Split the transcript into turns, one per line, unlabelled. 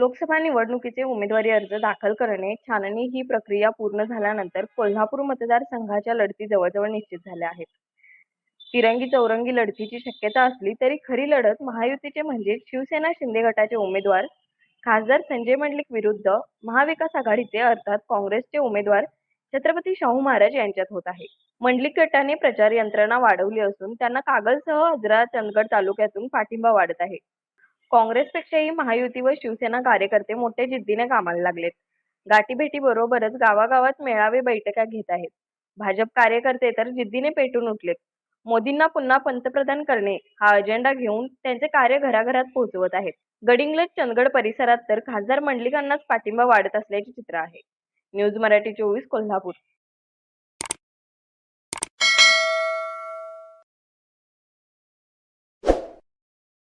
लोकसभा निवडणुकीचे उमेदवारी अर्ज दाखल करणे छाननी ही प्रक्रिया पूर्ण झाल्यानंतर कोल्हापूर मतदारसंघाच्या लढती जवळजवळ निश्चित झाल्या आहेत. तिरंगी चौरंगी लढतीची शक्यता असली तरी खरी लढत महायुतीचे म्हणजे शिवसेना शिंदे गटाचे उमेदवार खासदार संजय मंडलिक विरुद्ध महाविकास आघाडीचे अर्थात काँग्रेसचे उमेदवार छत्रपती शाहू महाराज यांच्यात होत आहे. मंडलिक गटाने प्रचार यंत्रणा वाढवली असून त्यांना कागलसह हजरा चंदगड तालुक्यातून पाठिंबा वाढत आहे. काँग्रेसपेक्षाही महायुती व शिवसेना कार्यकर्ते मोठ्या जिद्दीने कामाला लागलेत. गाठीभेटी बरोबरच गावागावात मेळावे बैठका घेत आहेत. भाजप कार्यकर्ते तर जिद्दीने पेटून उठलेत. मोदींना पुन्हा पंतप्रधान करणे हा अजेंडा घेऊन त्यांचे कार्य घराघरात पोहोचवत आहेत. गडिंग्लज चंदगड परिसरात तर खासदार मंडलिकांनाच पाठिंबा वाढत असल्याचे चित्र आहे. न्यूज मराठी चोवीस कोल्हापूर.